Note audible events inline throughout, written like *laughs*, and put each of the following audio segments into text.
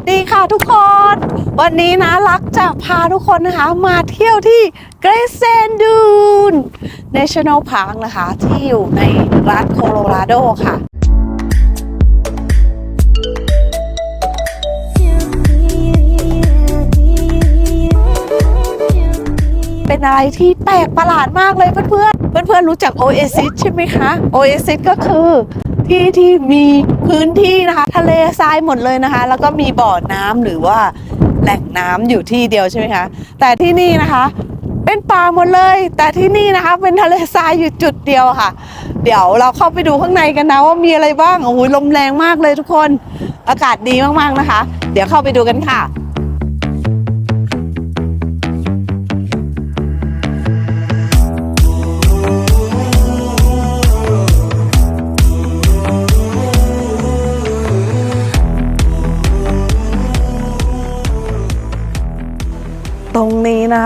สดีค่ะทุกคน วันนี้นะรักจะพาทุกคนนะคะ มาเที่ยวที่เกรซเซนดูน National Park นะคะ ที่อยู่ในรัฐโคโลราโดค่ะเป็นอะไรที่แปลกประหลาดมากเลยเพื่อนๆเพื่อนๆรู้จัก Oasis ใช่ไหมคะ Oasis ก็คือ ที่ที่มีพื้นที่นะคะ ทะเลทรายหมดเลยนะคะ แล้วก็มีบ่อน้ำหรือว่าแหล่งน้ำอยู่ที่เดียวใช่ไหมคะแต่ที่นี่นะคะ เป็นป่าหมดเลย แต่ที่นี่นะคะ เป็นทะเลทรายอยู่จุดเดียวค่ะ เดี๋ยวเราเข้าไปดูข้างในกันนะว่ามีอะไรบ้างโอ้โหลมแรงมากเลยทุกคน อากาศดีมากๆนะคะ เดี๋ยวเข้าไปดูกันค่ะ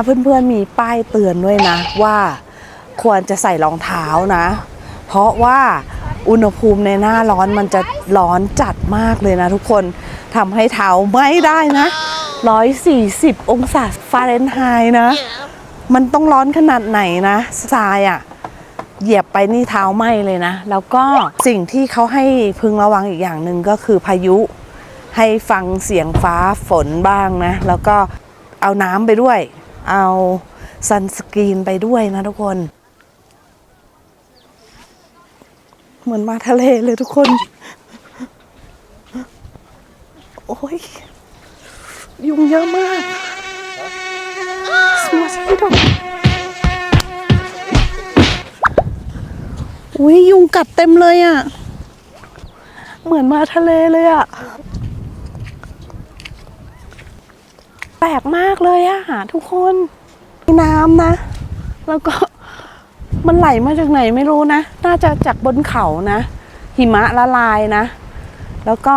เพื่อนๆมีป้ายเตือนด้วยนะว่าควรจะใส่รองเท้านะ เพราะว่าอุณหภูมิในหน้าร้อนมันจะร้อนจัดมากเลยนะทุกคนทำให้เท้าไม่ได้นะ 140 องศาฟาเรนไฮต์นะ มันต้องร้อนขนาดไหนนะทรายอะ่ะเหยียบไปนี่เท้าไหมเลยนะ แล้วก็สิ่งที่เขาให้พึงระวังอีกอย่างหนึ่งก็คือพายุให้ฟังเสียงฟ้าฝนบ้างนะ แล้วก็เอาน้ำไปด้วย เอาซันสกรีนไปด้วยนะทุกคน เหมือนมาทะเลเลยทุกคน โอ้ย ยุงเยอะมากสมอสกิโตอุ้ยยุงกัดเต็มเลยอะ่ะ เหมือนมาทะเลเลยอะ่ะ แปลกมากเลยอะทุกคนมีน้ำนะ แล้วก็มันไหลมาจากไหนไม่รู้นะ น่าจะจากบนเขานะ หิมะละลายนะ แล้วก็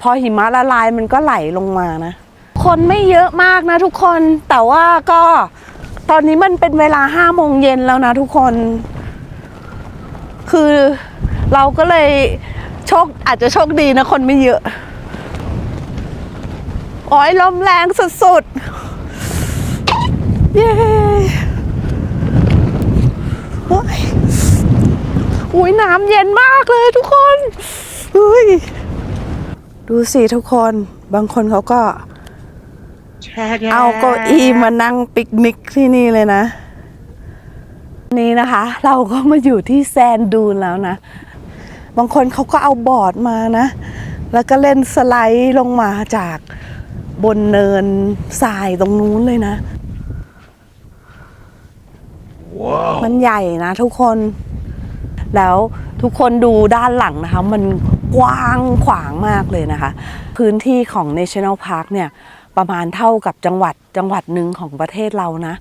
พอหิมะละลายมันก็ไหลลงมานะ คนไม่เยอะมากนะทุกคน แต่ว่าก็ตอนนี้มันเป็นเวลาห้าโมงเย็นแล้วนะทุกคน คือเราก็เลยโชคอาจจะโชคดีนะคนไม่เยอะ โอ้ยลมแรงสุดๆ เย้โอ้ยอุ้ยน้ำเย็นมากเลยทุกคนอุ้ยดูสิทุกคน บางคนเขาก็ เอาเก้าอี้มานั่งปิกนิกที่นี่เลยนะ นี่นะคะ เราก็มาอยู่ที่แซนดูนแล้วนะ บางคนเขาก็เอาบอร์ดมานะ แล้วก็เล่นสไลด์ลงมาจาก บนเนินทรายตรงนู้นเลยนะมันใหญ่นะทุกคน แล้วทุกคนดูด้านหลังนะคะ มันกว้างขวางมากเลยนะคะ พื้นที่ของ National Park เนี่ย ประมาณเท่ากับจังหวัดจังหวัดหนึ่งของประเทศเรานะ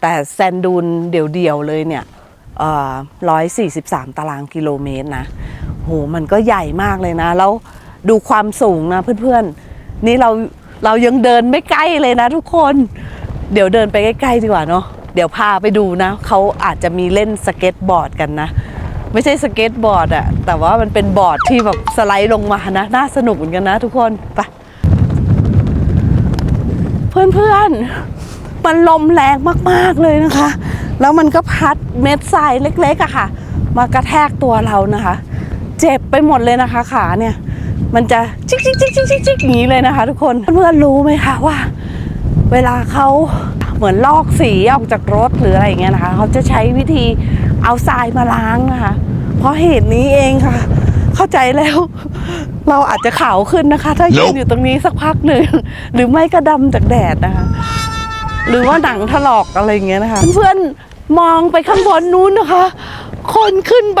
แต่แซนดูนเดี่ยวๆเลยเนี่ยร้อยสี่สิบสามตารางกิโลเมตรนะโหมันก็ใหญ่มากเลยนะ แล้วดูความสูงนะเพื่อนๆ นี่เรา เรายังเดินไม่ใกล้เลยนะทุกคน เดี๋ยวเดินไปใกล้ๆดีกว่าเนาะเดี๋ยวพาไปดูนะเขาอาจจะมีเล่นสเก็ตบอร์ดกันนะ ไม่ใช่สเก็ตบอร์ดอะแต่ว่ามันเป็นบอร์ดที่แบบสไลด์ลงมานะน่าสนุกเหมือนกันนะทุกคนไปเพื่อนๆมันลมแรงมากๆเลยนะคะ แล้วมันก็พัดเม็ดทรายเล็กๆอะค่ะ มากระแทกตัวเรานะคะ เจ็บไปหมดเลยนะคะขาเนี่ย มันจะจิกจิกจิกจิกจิกจิกอย่างนี้เลยนะคะ ทุกคนเพื่อนๆรู้ไหมคะว่า เวลาเขาเหมือนลอกสีออกจากรถหรืออะไรอย่างเงี้ยนะคะเขาจะใช้วิธีเอาทรายมาล้างนะคะ เพราะเหตุนี้เองค่ะ เข้าใจแล้ว เราอาจจะขาวขึ้นนะคะ ถ้ายืนอยู่ตรงนี้สักพักหนึ่งหรือไม่ก็ดำจากแดดนะคะ หรือว่าหนังถลอกอะไรอย่างเงี้ยนะคะ เพื่อนๆมองไปข้างบนนู้นนะคะ คนขึ้นไป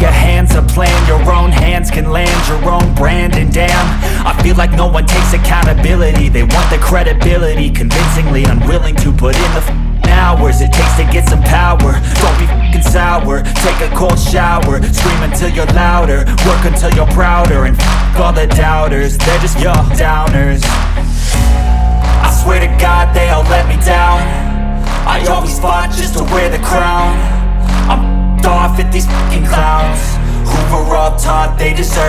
Your hands a plan. Your own hands can land your own brand. And damn, I feel like no one takes accountability. They want the credibility Convincingly unwilling to put in the hours It takes to get some power. Don't be f***ing sour. Take a cold shower. Scream until you're louder. Work until you're prouder. And f all the doubters. They're just your downers. I swear to God they all let me down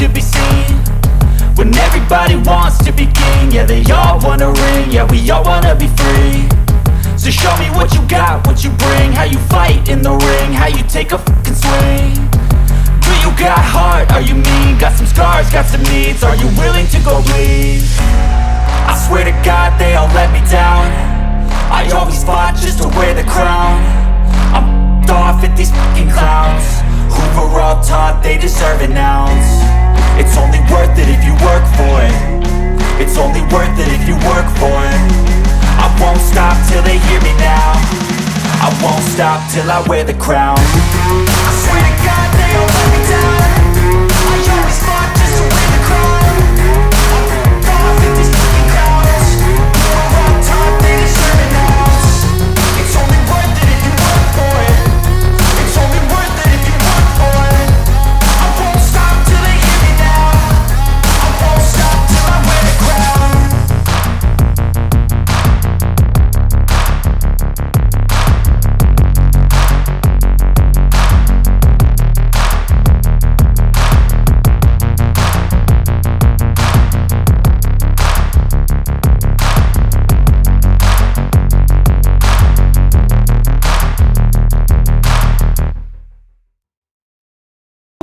to be seen when everybody wants to be king. Yeah, they all wanna ring. Yeah, we all wanna be free. So show me what you got, what you bring, how you fight in the ring, how you take a fucking swing. Do you got heart? Are you mean? Got some scars, got some needs. Are you willing to go bleed? I swear to God they all let me down I always fought just to wear the crown I'm off at these fucking clowns Who were all taught they deserve an ounce It's only worth it if you work for it. It's only worth it if you work for it. I won't stop till they hear me now. I won't stop till I wear the crown. I swear to God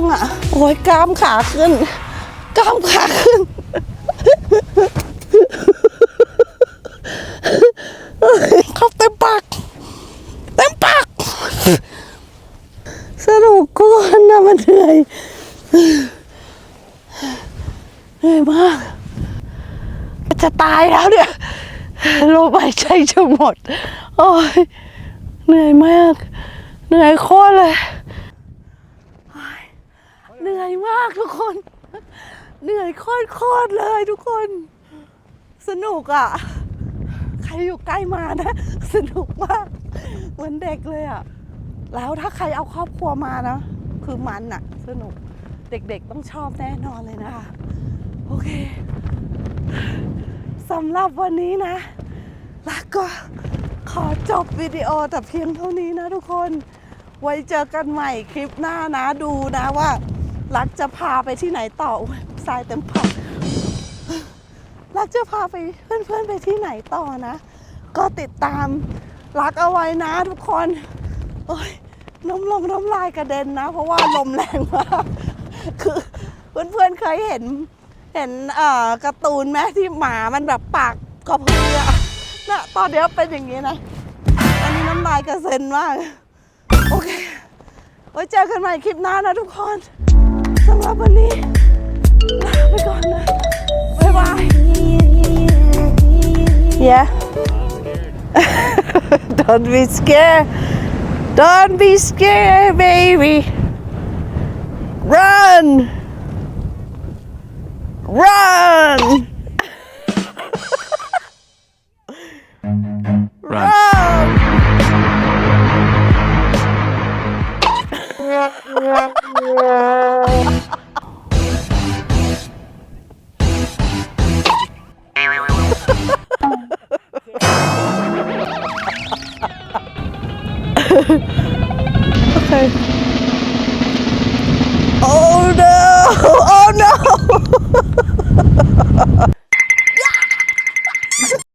อะโอ้ยกล้ามขาขึ้น กล้ามขาขึ้น เข้าเต็มปาก เต็มปาก สนุกเกินนะมันเหนื่อยเหนื่อยมาก จะตายแล้วเนี่ยลมหายใจจะหมด โอ้ยเหนื่อยมาก เหนื่อยโคตรเลย เหนื่อยมากทุกคน เหนื่อยโคตรๆเลยทุกคน สนุกอะ ใครอยู่ใกล้มานะ สนุกมาก เหมือนเด็กเลยอะ แล้วถ้าใครเอาครอบครัวมานะ คือมันอะ สนุก เด็กๆต้องชอบแน่นอนเลยนะคะ โอเคสำหรับวันนี้นะแล้วก็ขอจบวิดีโอแต่เพียงเท่านี้นะทุกคน ไว้เจอกันใหม่คลิปหน้านะดูนะว่า รักจะพาไปที่ไหนต่ออทรายเต็มปากรักจะพาไปเพื่อนๆไปที่ไหนต่อนะ ก็ติดตามรักเอาไว้นะทุกคน โอ้ยน้ำลงน้ำลายกระเด็นนะ เพราะว่าลมแรงมากคือเพื่อนๆเคยเห็นเห็นเอ่อการ์ตูนไหมที่หมามันแบบปากกระเพืออะนะตอนเดี๋ยวเป็นอย่างนี้นะตอนนี้น้ำลายกระเซ็นมาก โอเค ไว้เจอกันใหม่คลิปหน้านะทุกคน สำหรับวันนี้ลาไปก่อนนะ บ๊ายบาย Yeah *laughs* Don't be scared Don't be scared baby Run Run Run *laughs* *laughs*